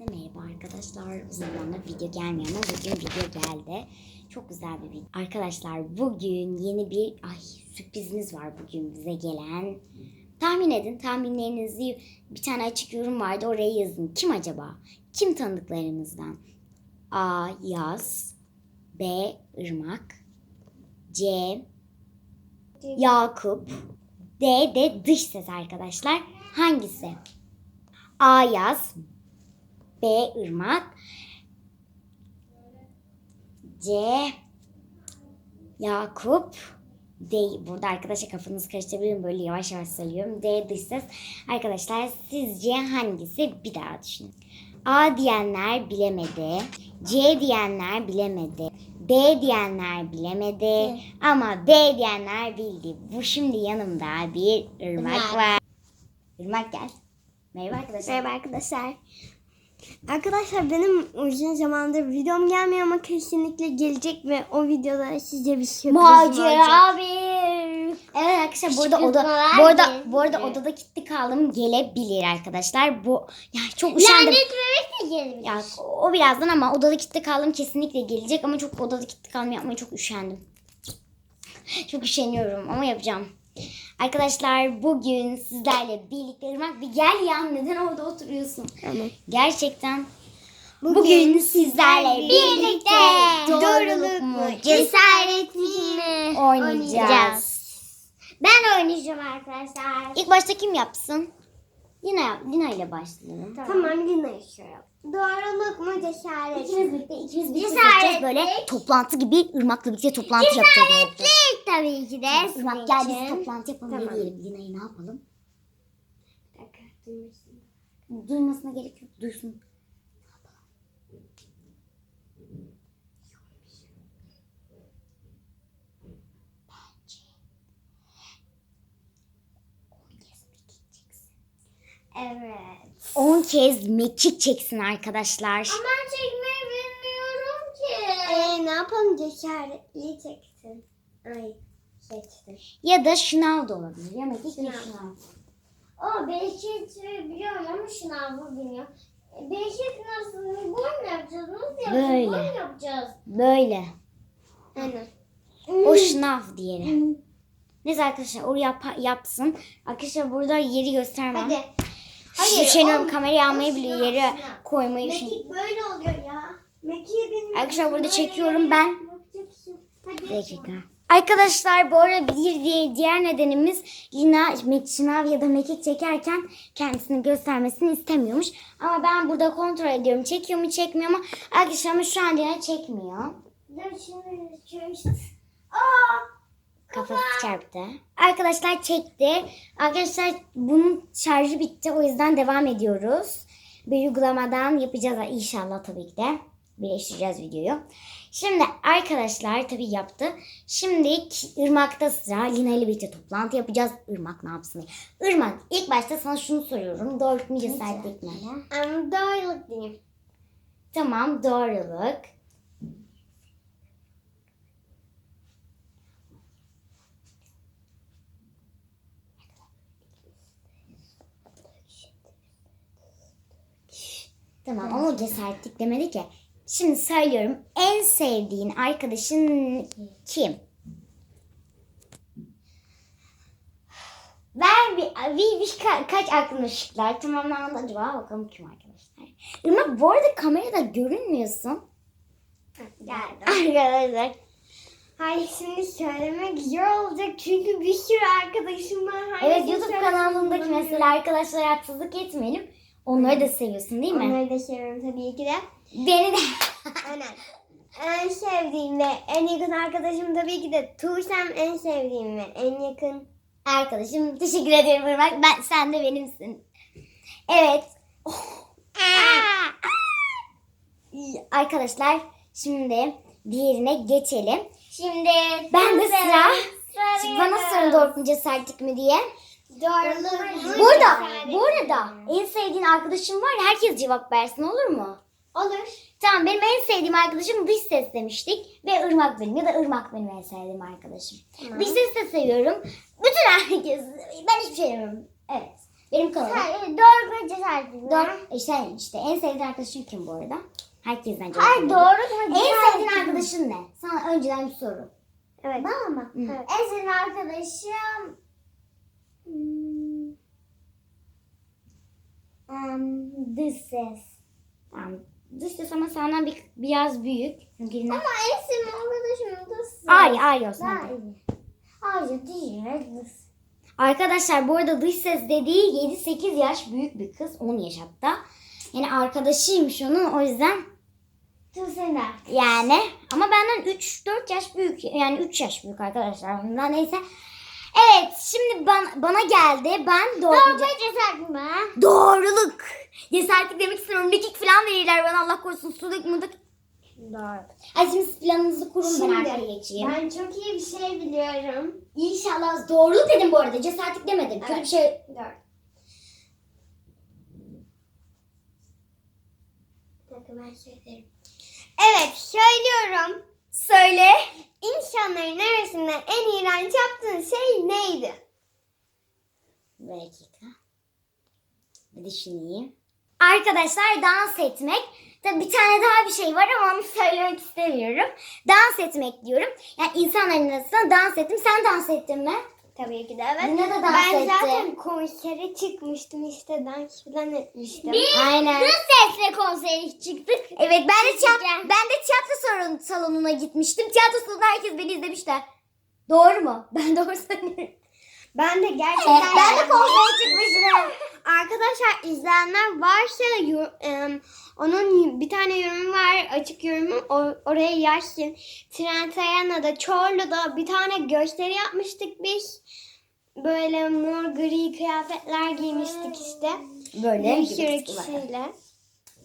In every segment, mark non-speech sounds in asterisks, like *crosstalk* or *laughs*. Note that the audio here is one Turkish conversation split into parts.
Merhaba arkadaşlar. Uzun zamandır video gelmiyor ama bugün video geldi. Çok güzel bir video. Arkadaşlar bugün yeni bir ay sürprizimiz var bugün bize gelen. Tahmin edin tahminlerinizi bir tane açık yorum vardı oraya yazın. Kim acaba? Kim tanıdıklarınızdan? A. Yaz B. Irmak C. Yakup D de dış ses arkadaşlar. Hangisi? A. Yaz B. Irmak C. Yakup D. Burada arkadaşlar kafanız karıştırabilirim böyle yavaş yavaş söylüyorum. D. Dış ses. Arkadaşlar sizce hangisi? Bir daha düşünün. A diyenler bilemedi. C diyenler bilemedi. D diyenler bilemedi. Ama B diyenler bildi. Bu şimdi yanımda bir ırmak Irmak. var. Irmak gel. Merhaba arkadaşlar. Merhaba arkadaşlar. Arkadaşlar benim uzun zamandır videom gelmiyor ama kesinlikle gelecek ve o videoda size bir olacak. Macera bir. Evet arkadaşlar burada oda bu arada bu arada odada kilitli kaldım gelebilir arkadaşlar. Bu ya çok üşendim. Lanet bebek de gelebilir. Ya o birazdan ama odada kilitli kaldım kesinlikle gelecek ama çok odada kilitli kalma yapmaya çok üşendim. Çok üşeniyorum ama yapacağım. Arkadaşlar bugün sizlerle birlikte Irmak bir gel ya neden orada oturuyorsun? Tamam. Gerçekten bugün sizlerle birlikte doğruluk mu cesaret mi oynayacağız. Ben oynayacağım arkadaşlar. İlk başta kim yapsın? Lina, Lina ile başlayalım. Tamam yine yaşıyorum. Doğruluk mu cesaret İkimiz birlikte, ikimiz birlikte yapacağız böyle toplantı gibi ırmakla birlikte toplantı yapacağız. Cesaretli tabii ki de. Irmak gel biz toplantı yapalım Tamam. ne diyelim. Lina'yı ne yapalım? Bir dakika, duymasın. Duymasına gerek yok. Duysun. Evet. 10 kez mekik çeksin arkadaşlar. ben çekmeyi bilmiyorum ki. Ee, ne yapalım cesaretli çeksin. Ay seçtim. Ya da şınav da olabilir. Ya mekik ya Şınav. şınav. O Beşiktaş'ı biliyorum ama şınavı bilmiyorum. Beşik nasıl? Gol mü yapacağız? Nasıl yapacağız? Böyle. Gol yapacağız. Böyle. Aynen. O şınav diyelim. Neyse arkadaşlar o yap yapsın. Arkadaşlar burada yeri göstermem. Hadi. Hayır, oğlum, kamerayı almayı bile yere koymayı. Mekik böyle oluyor ya. Mekiği bilmiyorum. Arkadaşlar burada çekiyorum ben. Bir dakika. Arkadaşlar bu arada bir diye- diğer nedenimiz Lina şınav ya da mekik çekerken kendisini göstermesini istemiyormuş. Ama ben burada kontrol ediyorum. Çekiyor mu çekmiyor mu? Arkadaşlar ama şu an Lina çekmiyor. Dur şimdi şöyle. Aa! Çarptı. Arkadaşlar çekti. Arkadaşlar bunun şarjı bitti. O yüzden devam ediyoruz. Bir uygulamadan yapacağız inşallah tabii ki de. Birleştireceğiz videoyu. Şimdi arkadaşlar tabii yaptı. Şimdi Irmak'ta sıra. Lina ile birlikte toplantı yapacağız. Irmak ne yapsın diye. Irmak ilk başta sana şunu soruyorum. Doğruluk mu cesaretlik mi? Ama doğruluk diyeyim. Tamam doğruluk. Tamam ama cesaretlik demedi ki. Şimdi söylüyorum. En sevdiğin arkadaşın kim? Ver bir, bir, bir ka- kaç aklına ışıklar tamamlandı acaba bakalım kim arkadaşlar. Irmak bu arada kamerada görünmüyorsun. Geldim. Arkadaşlar. Hayır şimdi söylemek zor olacak çünkü bir sürü arkadaşım var. Evet Hangisini YouTube bilmiyorum. mesela arkadaşlara haksızlık etmeyelim. Onları da seviyorsun değil mi? Onları da seviyorum tabii ki de. Beni de. *laughs* Aynen. En sevdiğim ve en yakın arkadaşım tabii ki de Tuğsem en sevdiğim ve en yakın. Arkadaşım teşekkür ederim Irmak. Ben, sen de benimsin. Evet. Oh. İyi, Arkadaşlar şimdi diğerine geçelim. Şimdi Ben de sıra. sarıyorum. Bana sorun mu cesaretlik mi diye. Doğruluk mu, Burada, bu arada en sevdiğin arkadaşın var. Herkes cevap versin olur mu? Olur. Tamam benim en sevdiğim arkadaşım dış ses demiştik. Ve ırmak benim ya da ırmak benim en sevdiğim arkadaşım. Tamam. Dış ses de seviyorum. Bütün herkes. Ben hiçbir şey demiyorum. Evet. Benim kanalım. Sen, doğru mu cesaret mi? Doğru. E sen işte en sevdiğin arkadaşın kim bu arada? Herkesten cevap Hayır verelim. doğru mu? En sevdiğin arkadaşın ne? Sana önceden bir soru. Evet. Bana mı? Evet. En sevdiğin arkadaşım um, dış ses. Tamam. Dış ses ama senden bir, biraz büyük. Yine... Ama en sevdiğim arkadaşım dış ses. Ay ay olsun. Daha iyi. Ayrıca diğer dış Arkadaşlar bu arada dış ses dediği 7-8 yaş büyük bir kız. 10 yaş hatta. Yani arkadaşıymış onun o yüzden Dış yani. Ama benden 3-4 yaş büyük. Yani 3 yaş büyük arkadaşlar. Ondan neyse. Evet şimdi ban- bana geldi. Ben Doğru doğru. cesaret mi? Doğruluk. Cesaretlik demek istiyorum. Mekik falan verirler bana Allah korusun. Suluk muduk. Doğru. Hadi şimdi siz planınızı kurun ben Şimdi, arkaya geçeyim. Ben çok iyi bir şey biliyorum. İnşallah doğruluk dedim bu arada. Cesaretlik demedim. Kötü Evet. bir şey. Doğru. Bir dakika ben söylerim. Evet söylüyorum. Söyle. İnsanların arasında en iğrenç yaptığın şey neydi? Bir dakika. Bir düşüneyim. Arkadaşlar dans etmek. Tabii bir tane daha bir şey var ama onu söylemek istemiyorum. Dans etmek diyorum. Yani insanların arasında dans ettim. Sen dans ettin mi? Tabii ki de evet. Yine de dans ben etti. zaten konsere çıkmıştım işte dans falan etmiştim. Aynen. sesle konsere çıktık. Evet ben de Küçükken. ben de tiyatro salon- salonuna gitmiştim. Tiyatro salonunda herkes beni izlemişler. Doğru mu? *laughs* Ben doğru söylüyorum. Ben de gerçekten ben de konsere *laughs* çıkmıştım. Arkadaşlar izleyenler varsa em, onun bir tane yorumu var açık yorumu o- oraya yazsın. Trent Arena'da Çorlu'da bir tane gösteri yapmıştık biz. Böyle mor gri kıyafetler giymiştik işte. Böyle Bir sürü kişiyle.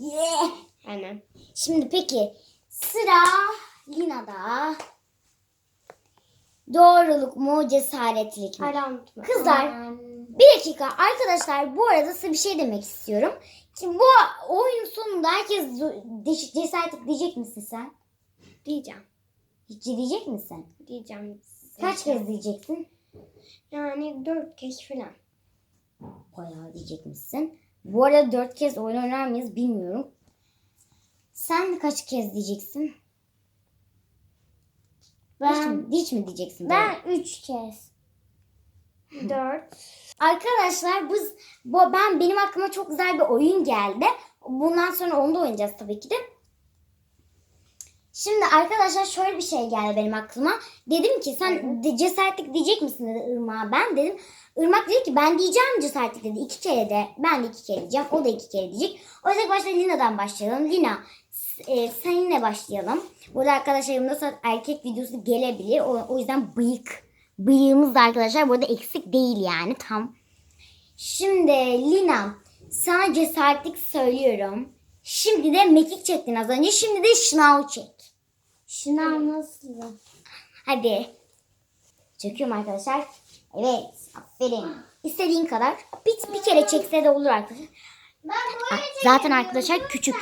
Yeah. Aynen. Şimdi peki sıra Lina'da. Doğruluk mu cesaretlik mi? Hala unutma. Kızlar. Bir dakika arkadaşlar bu arada size bir şey demek istiyorum. Şimdi bu oyunun sonunda herkes zo- de- cesaretlik diyecek misin sen? Diyeceğim. Hiç diyecek misin? Diyeceğim. Kaç kez diyeceksin? Yani dört kez falan. Bayağı diyecek misin? Bu arada dört kez oyun oynar mıyız bilmiyorum. Sen kaç kez diyeceksin? Hiç mi, hiç mi diyeceksin? Ben üç kez. Dört. Arkadaşlar biz bu ben benim aklıma çok güzel bir oyun geldi. Bundan sonra onu da oynayacağız tabii ki de. Şimdi arkadaşlar şöyle bir şey geldi benim aklıma. Dedim ki sen de cesaretlik diyecek misin dedi Irmak'a. Ben dedim. Irmak dedi ki ben diyeceğim cesaretlik dedi. iki kere de ben de iki kere diyeceğim. O da iki kere diyecek. O yüzden başta Lina'dan başlayalım. Lina e, seninle başlayalım. Burada arkadaşlar yanımda sonra erkek videosu gelebilir. O, o yüzden bıyık. Bıyığımız da arkadaşlar burada eksik değil yani tam. Şimdi Lina sana cesaretlik söylüyorum. Şimdi de mekik çektin az önce. Şimdi de şınav çek. Şınav nasıl? Hadi. Çekiyorum arkadaşlar. Evet. Aferin. İstediğin kadar. Bir, bir kere çekse de olur arkadaşlar. Ben Ah, zaten arkadaşlar küçük.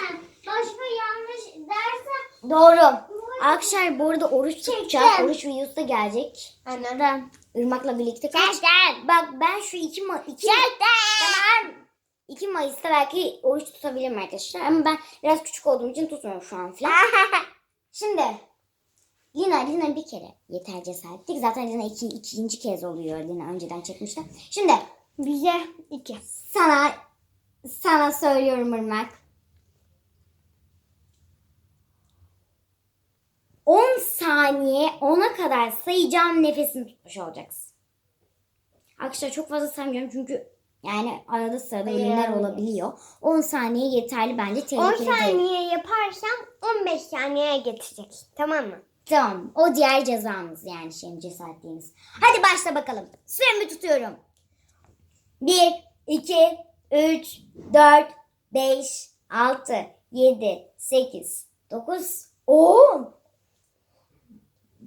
Başka yanlış dersen Doğru. Arkadaşlar bu arada oruç tutacağız. Oruç videosu da gelecek. Anladım. Irmak'la birlikte kaç? Gerçekten. Bak ben şu 2 Ma 2 Tamam. 2 Mayıs'ta belki oruç tutabilirim arkadaşlar. Ama ben biraz küçük olduğum için tutmuyorum şu an falan. *laughs* Şimdi Lina, Lina bir kere yeter cesaretlik. Zaten Lina iki, ikinci kez oluyor. Lina önceden çekmişti. Şimdi Bize iki. sana sana söylüyorum Irmak. 10 saniye 10'a kadar sayacağım nefesini tutmuş olacaksın. Arkadaşlar çok fazla saymayacağım çünkü yani arada sırada ölümler olabiliyor. 10 saniye yeterli bence 10 tehlikeli değil. saniye yaparsam 15 saniyeye getirecek. Tamam mı? Tamam. O diğer cezamız yani şeyin cesaretliğimiz. Hadi başla bakalım. Süremi tutuyorum. 1, 2, 3, 4, 5, 6, 7, 8, 9, 10.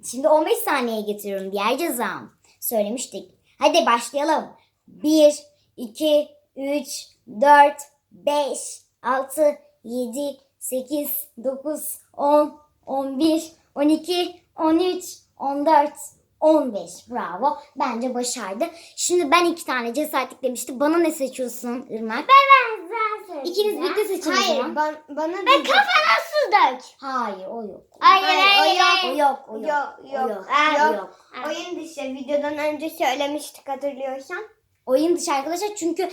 Şimdi 15 saniyeye getiriyorum diğer cezam. Söylemiştik. Hadi başlayalım. 1, 2, 3, 4, 5, 6, 7, 8, 9, 10, 11, 12, 13, 14, 15. Bravo. Bence başardı. Şimdi ben iki tane cesaretlik demiştim. Bana ne seçiyorsun Irmak? Ben ben İkiniz birlikte seçin o Hayır zaman. ban, bana Ve değil. kafana su dök. Hayır o yok. Hayır, o hayır, yok. hayır. O yok. O yok. Yok, O yok, yok. ha, O yok. Oyun dışı videodan önce söylemiştik hatırlıyorsan. Oyun dışı arkadaşlar çünkü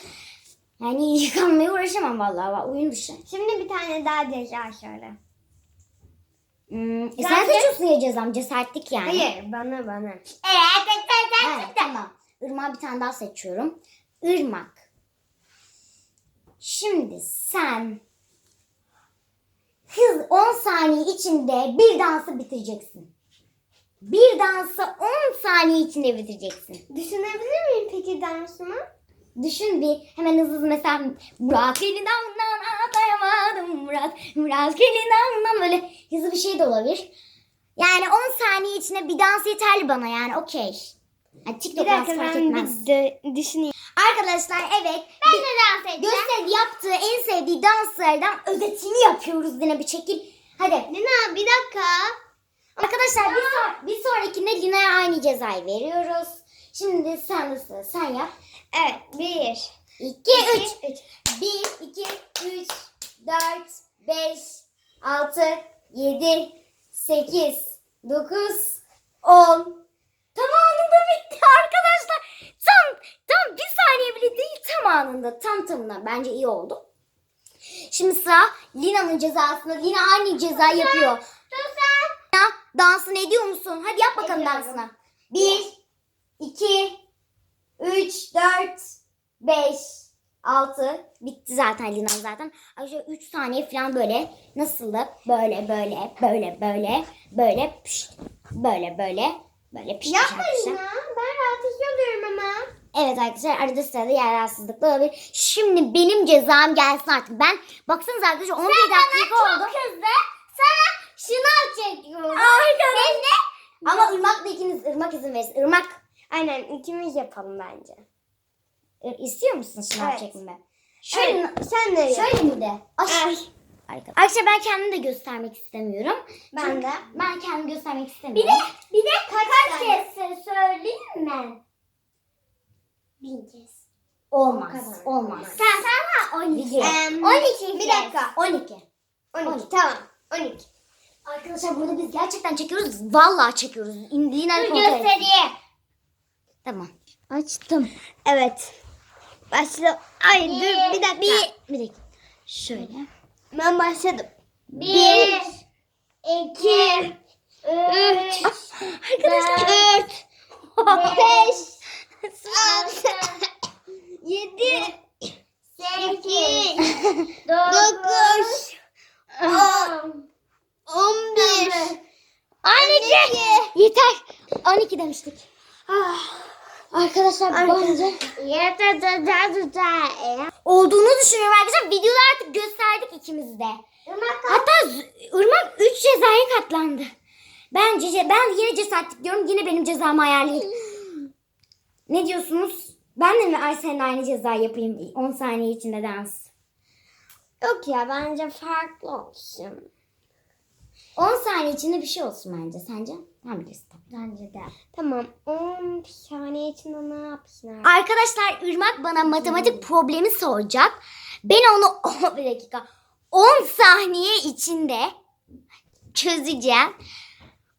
yani *laughs* yıkanmaya uğraşamam vallahi. Oyun dışı. Şimdi bir tane daha ceza söyle. Hmm, e sen seçiyorsun ya cezam. Cesaretlik yani. Hayır bana bana. Evet, tamam. Irmak'a bir tane daha seçiyorum. Irmak. Şimdi sen hız 10 saniye içinde bir dansı bitireceksin. Bir dansı 10 saniye içinde bitireceksin. Düşünebilir miyim peki dansımı? Düşün bir hemen hızlı hızlı mesela Murat elinden atayamadım Murat Murat elinden böyle hızlı bir şey de olabilir. Yani 10 saniye içinde bir dans yeterli bana yani okey. Yani Bir TikTok dakika dansı fark etmez. bir de düşüneyim. Arkadaşlar evet. Ben de dans edeceğim. Göster yaptığı en sevdiği danslardan özetini yapıyoruz yine bir çekil. Hadi. Lina bir dakika. Arkadaşlar bir, son, bir sonrakinde Lina'ya aynı cezayı veriyoruz. Şimdi sen sıra sen yap. Evet bir. 2, 3. 1, 2, 3, 4, 5, 6, 7, 8, 9, 10. Tam anında bitti arkadaşlar. Tam, tam bir saniye bile değil tam anında. Tam tamına bence iyi oldu. Şimdi sıra Lina'nın cezasında. Lina aynı ceza yapıyor. Dansını ediyor musun? Hadi yap bakalım Ediyorum. dansını. 1, 2, 3, 4, 5, 6. Bitti zaten Lina zaten. Arkadaşlar 3 saniye falan böyle. Nasıldı? Böyle böyle böyle böyle böyle pişt, böyle böyle böyle pişt Yapma. Lina. Ben rahatsız oluyorum ama. Evet arkadaşlar arada sırada yer rahatsızlıkla olabilir. Şimdi benim cezam gelsin artık. Ben baksanıza arkadaşlar 11 dakika oldu. kızdı. Sana şınav çekiyorum. Arkadaşlar. Ama Irmak'la ikiniz Irmak izin verirsin. Irmak Aynen ikimiz yapalım bence. istiyor musun şınav Evet. çekimi? Şöyle, Evet, sen de şöyle mi de? Ay. Arkadaşlar. Arkadaşlar ben kendimi de göstermek istemiyorum. Ben Çünkü de. Ben kendimi göstermek Bir istemiyorum. de bir de kaç, kez söyleyeyim mi? Bin kez. Olmaz. Olmaz. Sen sana 12. Video. Em, 12 Bir dakika. 12. 12 tamam. 12. Arkadaşlar burada biz gerçekten çekiyoruz. Vallahi çekiyoruz. Lina kontrol etsin. Tamam. Açtım. Evet. Başla. Ay dur bir dakika. Bir, bir dakika. Şöyle. Ben başladım. Bir, iki, üç, Arkadaşlar. dört, beş, altı, *laughs* yedi, sekiz, dokuz, on, on bir, on iki. Yeter. 12 demiştik. Arkadaşlar bence olduğunu düşünüyorum arkadaşlar. Videoda artık gösterdik ikimiz de. Hatta Z- Irmak 3 cezaya katlandı. Bence ce- ben yine cesaretlik diyorum. Yine benim cezamı ayarlayın. ne diyorsunuz? Ben de mi ay senin aynı ceza yapayım 10 saniye içinde dans? Yok ya bence farklı olsun. 10 saniye içinde bir şey olsun bence. Sence? Sen bilirsin tabii. Bence de. Tamam 10 saniye içinde ne yapsın? Arkadaşlar Irmak bana matematik problemi soracak. Ben onu *laughs* bir dakika 10 saniye içinde çözeceğim.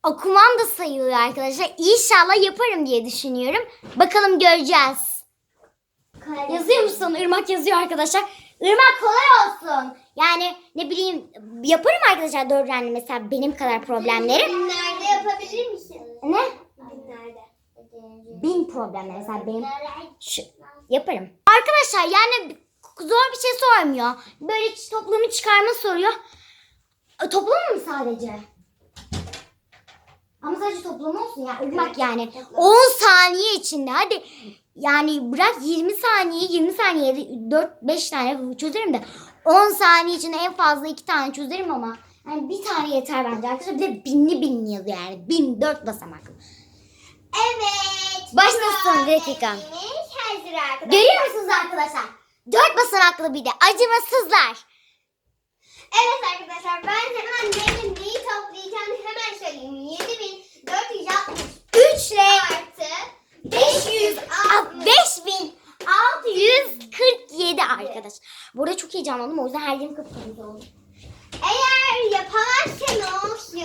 Okumam da sayılıyor arkadaşlar. İnşallah yaparım diye düşünüyorum. Bakalım göreceğiz. Yazıyor musun? Irmak yazıyor arkadaşlar. Irmak kolay olsun. Ne bileyim yaparım arkadaşlar dördüncü mesela benim kadar problemleri. Binlerde yapabilir misin? Ne? Binlerde. Bin problemler mesela benim Şu, yaparım. Arkadaşlar yani zor bir şey sormuyor. Böyle toplamı çıkarma soruyor. E, Toplamı mı sadece? Ama sadece toplamı olsun ya. Irmak yani. 10 saniye içinde hadi. Yani bırak 20 saniye 20 saniyede 4-5 tane çözerim de 10 saniye içinde en fazla 2 tane çözerim ama yani bir tane yeter bence arkadaşlar. Bir de binli binli yazıyor yani. Bin dört basamak. Evet. Başlasın Rekikan. Görüyor musunuz arkadaşlar? Dört basamaklı bir de acımasızlar. Evet arkadaşlar ben hemen benim neyi toplayacağım hemen söyleyeyim. 7463 artı 500 5000 647 arkadaş. Bu arada çok heyecanlandım o yüzden her yerim kıpkırmızı oldu. Eğer yapamazsa ne olsun?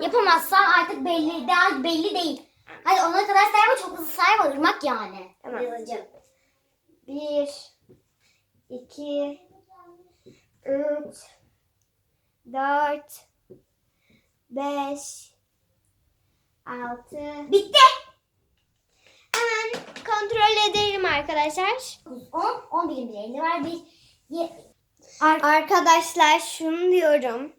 Yapamazsa artık belli daha belli değil. Hadi ona kadar sayma çok hızlı sayma ırmak yani. Tamam. Hızlıca. Bir, iki, üç, dört, beş, altı. Bitti. Hemen kontrol edelim arkadaşlar. 10, 11 bileğinde var. Bir, ye, Ar- Arkadaşlar şunu diyorum.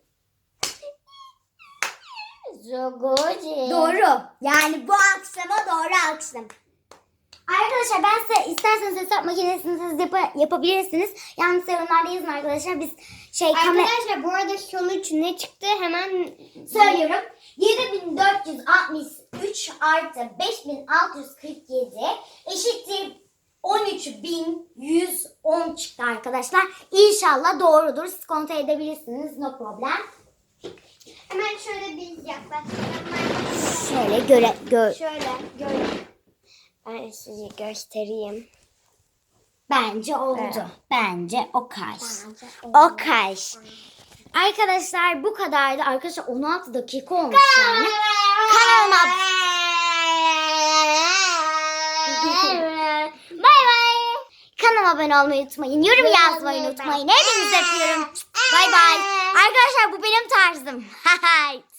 Zogoji. Doğru. Yani bu akşama doğru akşam. Arkadaşlar ben size isterseniz hesap makinesini siz yapa- yapabilirsiniz. Yalnız yorumlarda yazın arkadaşlar. Biz şey kamera Arkadaşlar bu arada sonuç ne çıktı hemen söylüyorum. 7463 artı 5647 eşittir 13110 çıktı arkadaşlar. İnşallah doğrudur. Siz kontrol edebilirsiniz. No problem. Hemen şöyle bir yaklaştıralım. Şöyle göre gör. Şöyle gör. Ben size göstereyim. Bence oldu. Evet. Bence o kaç. O kaç. Arkadaşlar bu kadardı. Arkadaşlar 16 dakika olmuş yani. Kanalıma *laughs* Bay bay. Kanalıma abone olmayı unutmayın. Yorum yazmayı unutmayın. Hepinizi öpüyorum. Bay bay. Arkadaşlar bu benim tarzım. *laughs*